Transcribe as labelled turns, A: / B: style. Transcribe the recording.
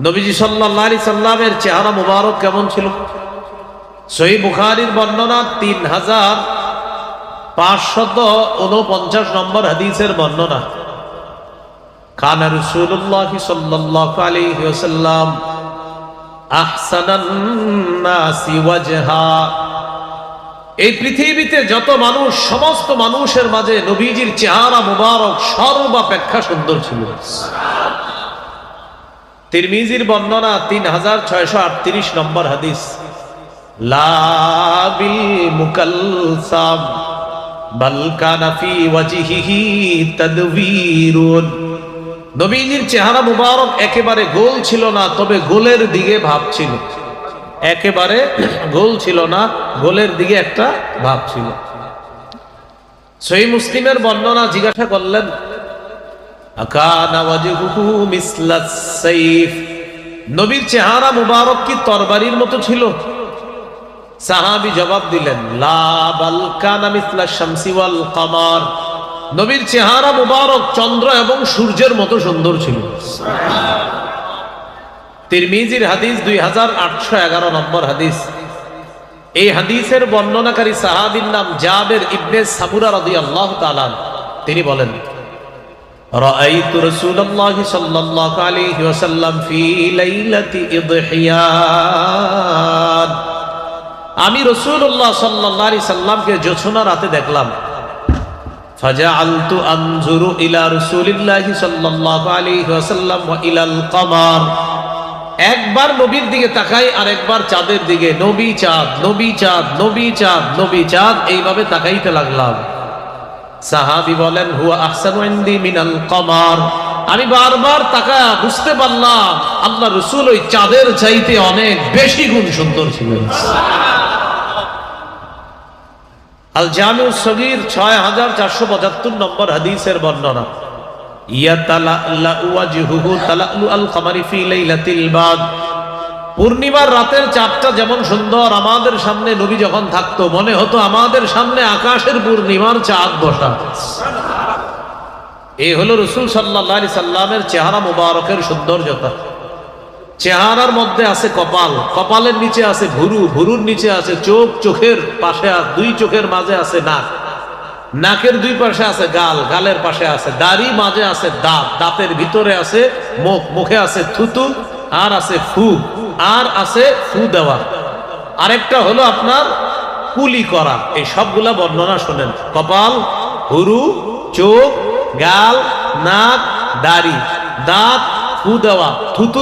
A: নবীজি সাল্লাল্লাহু সাল্লামের চেহারা মুবারক কেমন ছিল? সহি বুখারীর বর্ণনা তিন হাজার পাঁচশত উনপঞ্চাশ নম্বর হাদিসের বর্ণনা। কানা রসুল্লাহ সাল্লাহ নাসি ওয়াজহা। এই পৃথিবীতে যত মানুষ, সমস্ত মানুষের মাঝে নবীজির চেহারা মুবারক সর্বাপেক্ষা সুন্দর ছিল। তিরমিজির বর্ণনা তিন হাজার ছয়শো আটত্রিশ নম্বর হাদিস। লাবিল মুকালসাম, বাল কানা ফি ওয়াজহিহি তাদবীরুন। নবীজির চেহারা মুবারক একেবারে গোল ছিল না, তবে গোলের দিকে ভাব ছিল। একেবারে গোল ছিল না, গোলের দিকে একটা ভাব ছিল। সহি মুসলিমের বর্ণনা জিজ্ঞাসা করলেন নবীর চেহারা মুবারক কি তরবারির মতো ছিল? সাহাবি জবাব দিলেন কামার। নবীর চেহারা মুবারক চন্দ্র এবং সূর্যের মতো সুন্দর ছিল। তিরমিজির হাদিস দুই হাজার আটশো এগারো নম্বর হাদিস। এই হাদিসের বর্ণনাকারী সাহাবির নাম জাবের ইবনে সাবুরা রদি আল্লাহ তালান তিনি বলেন رأيت رسول الله صلى الله عليه وسلم في ليلة إضحيان আমি রসুল্লাহ সাল্লাহ আলি সাল্লামকে জোছনা রাতে দেখলাম ফাজাআলতু আনজুরু ইলা রাসূলিল্লাহি সাল্লাল্লাহু আলাইহি ওয়াসাল্লাম ওয়া ইলাল কমার একবার নবীর দিকে তাকাই আর একবার চাঁদের দিকে নবী চাঁদ নবী চাঁদ নবী চাঁদ নবী চাঁদ এইভাবে তাকাইতে লাগলাম সাহাবি বলেন, হুয়া আহসানু ইনদি মিনাল কমার। আমি বারবার তাকা বুঝতে পারলাম, আল্লাহ রসুল ওই চাঁদের চাইতে অনেক বেশি গুণ সুন্দর ছিলেন আল জামিউ সগীর ছয় হাজার চারশো পঁচাত্তর নম্বর হাদিসের বর্ণনা পূর্ণিমার রাতের চাঁদটা যেমন সুন্দর, আমাদের সামনে নবী যখন থাকতো, মনে হতো আমাদের সামনে আকাশের পূর্ণিমার চাঁদ বসা। এই হলো রসুল সাল্লাহ সাল্লামের চেহারা মুবারকের সৌন্দর্যতা। চেহারার মধ্যে আছে কপাল, কপালের নিচে আছে ভুরু, ভুরুর নিচে আছে চোখ, চোখের পাশে দুই চোখের মাঝে আছে নাক। নাকের দুই পাশে আছে গাল, গালের পাশে আছে দাড়ি, মাঝে আছে দাঁত। দাঁতের ভিতরে আছে মুখ, মুখে আছে থুতু, আর আছে ফু আর আছে ফু দেওয়া। আরেকটা হলো আপনার কুলি করা। এই সবগুলা বর্ণনা শোনেন। কপাল, হুরু, চোখ, গাল, নাক, দাড়ি। দাঁত, ফু দেওয়া। থুতু